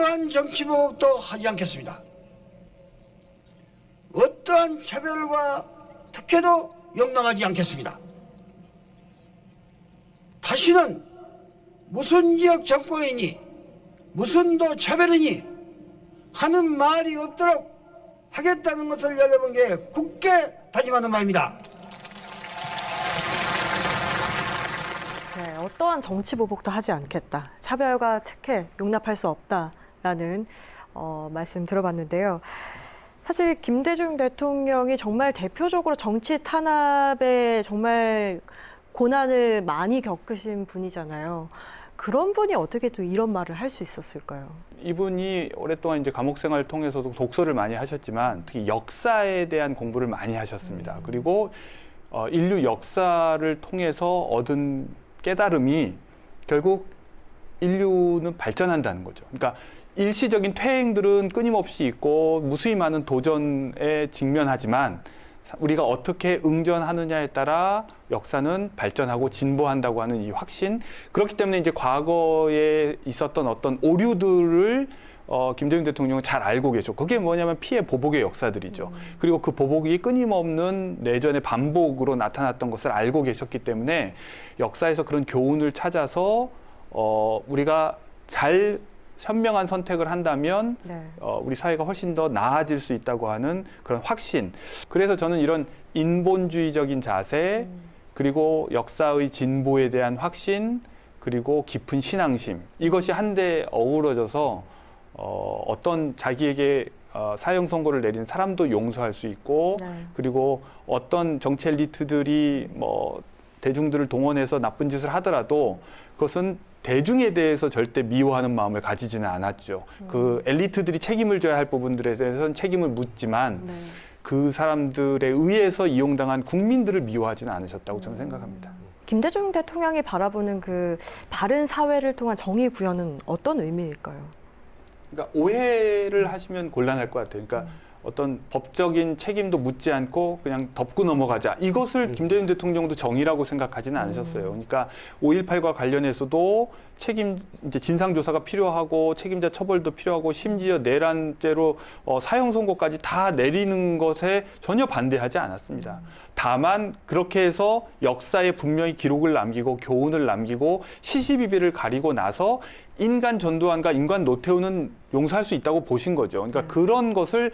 어떠한 정치보복도 하지 않겠습니다. 어떠한 차별과 특혜도 용납하지 않겠습니다. 다시는 무슨 지역 정권이니 무슨 도 차별이니 하는 말이 없도록 하겠다는 것을 여러분께 굳게 다짐하는 바입니다. 네, 어떠한 정치 보복도 하지 않겠다. 차별과 특혜 용납할 수 없다 라는 어, 말씀 들어봤는데요. 사실 김대중 대통령이 정말 대표적으로 정치 탄압에 정말 고난을 많이 겪으신 분이잖아요. 그런 분이 어떻게 또 이런 말을 할 수 있었을까요? 이분이 오랫동안 이제 감옥 생활을 통해서도 독서를 많이 하셨지만 특히 역사에 대한 공부를 많이 하셨습니다. 그리고 어, 인류 역사를 통해서 얻은 깨달음이 결국 인류는 발전한다는 거죠. 그러니까 일시적인 퇴행들은 끊임없이 있고 무수히 많은 도전에 직면하지만 우리가 어떻게 응전하느냐에 따라 역사는 발전하고 진보한다고 하는 이 확신 그렇기 때문에 이제 과거에 있었던 어떤 오류들을 어, 김대중 대통령은 잘 알고 계셨고 그게 뭐냐면 피해 보복의 역사들이죠. 그리고 그 보복이 끊임없는 내전의 반복으로 나타났던 것을 알고 계셨기 때문에 역사에서 그런 교훈을 찾아서 어, 우리가 잘 현명한 선택을 한다면 네. 어, 우리 사회가 훨씬 더 나아질 수 있다고 하는 그런 확신. 그래서 저는 이런 인본주의적인 자세, 그리고 역사의 진보에 대한 확신, 그리고 깊은 신앙심. 이것이 한데 어우러져서 어, 어떤 자기에게 어, 사형 선고를 내린 사람도 용서할 수 있고, 네. 그리고 어떤 정치 엘리트들이 뭐 대중들을 동원해서 나쁜 짓을 하더라도 그것은 대중에 대해서 절대 미워하는 마음을 가지지는 않았죠. 그 엘리트들이 책임을 져야 할 부분들에 대해서는 책임을 묻지만 네. 그 사람들에 의해서 이용당한 국민들을 미워하지는 않으셨다고 저는 생각합니다. 김대중 대통령이 바라보는 그 바른 사회를 통한 정의 구현은 어떤 의미일까요? 그러니까 오해를 하시면 곤란할 것 같아요. 그러니까 어떤 법적인 책임도 묻지 않고 그냥 덮고 넘어가자. 이것을 김대중 대통령도 정의라고 생각하지는 않으셨어요. 그러니까 5.18과 관련해서도 책임 이제 진상 조사가 필요하고 책임자 처벌도 필요하고 심지어 내란죄로 어, 사형 선고까지 다 내리는 것에 전혀 반대하지 않았습니다. 다만 그렇게 해서 역사에 분명히 기록을 남기고 교훈을 남기고 시시비비를 가리고 나서 인간 전두환과 인간 노태우는 용서할 수 있다고 보신 거죠. 그러니까 그런 것을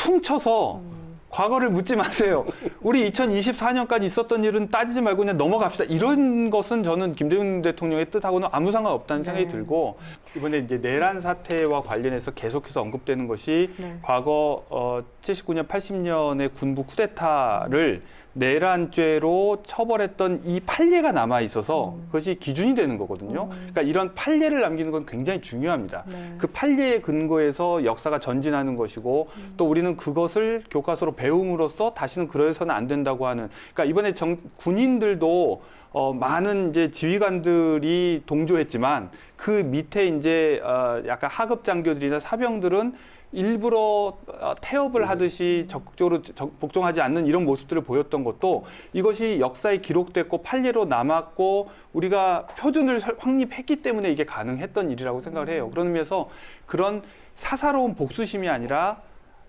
퉁쳐서 과거를 묻지 마세요. 우리 2024년까지 있었던 일은 따지지 말고 그냥 넘어갑시다. 이런 것은 저는 김대중 대통령의 뜻하고는 아무 상관없다는 생각이 네. 들고 이번에 이제 내란 사태와 관련해서 계속해서 언급되는 것이 네. 과거 어, 79년, 80년의 군부 쿠데타를 내란죄로 처벌했던 이 판례가 남아 있어서 음. 그것이 기준이 되는 거거든요. 그러니까 이런 판례를 남기는 건 굉장히 중요합니다. 네. 그 판례에 근거해서 역사가 전진하는 것이고 또 우리는 그것을 교과서로 배움으로써 다시는 그래서는 안 된다고 하는 그러니까 이번에 정, 군인들도 어, 많은 이제 지휘관들이 동조했지만 그 밑에 이제 어, 약간 하급 장교들이나 사병들은 일부러 어, 태업을 하듯이 적극적으로 적- 복종하지 않는 이런 모습들을 보였던 것도 이것이 역사에 기록됐고 판례로 남았고 우리가 표준을 설- 확립했기 때문에 이게 가능했던 일이라고 생각을 해요. 그런 의미에서 그런 사사로운 복수심이 아니라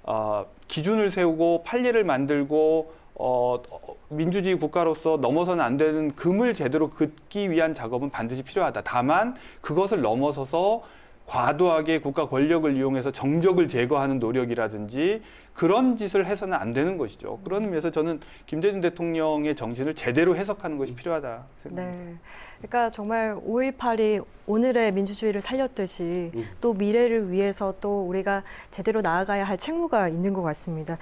어, 기준을 세우고 판례를 만들고 어, 어, 민주주의 국가로서 넘어서는 안 되는 금을 제대로 긋기 위한 작업은 반드시 필요하다. 다만 그것을 넘어서서 과도하게 국가 권력을 이용해서 정적을 제거하는 노력이라든지 그런 짓을 해서는 안 되는 것이죠. 그런 의미에서 저는 김대중 대통령의 정신을 제대로 해석하는 것이 필요하다 생각합니다. 네. 그러니까 정말 5.18이 오늘의 민주주의를 살렸듯이 또 미래를 위해서 또 우리가 제대로 나아가야 할 책무가 있는 것 같습니다.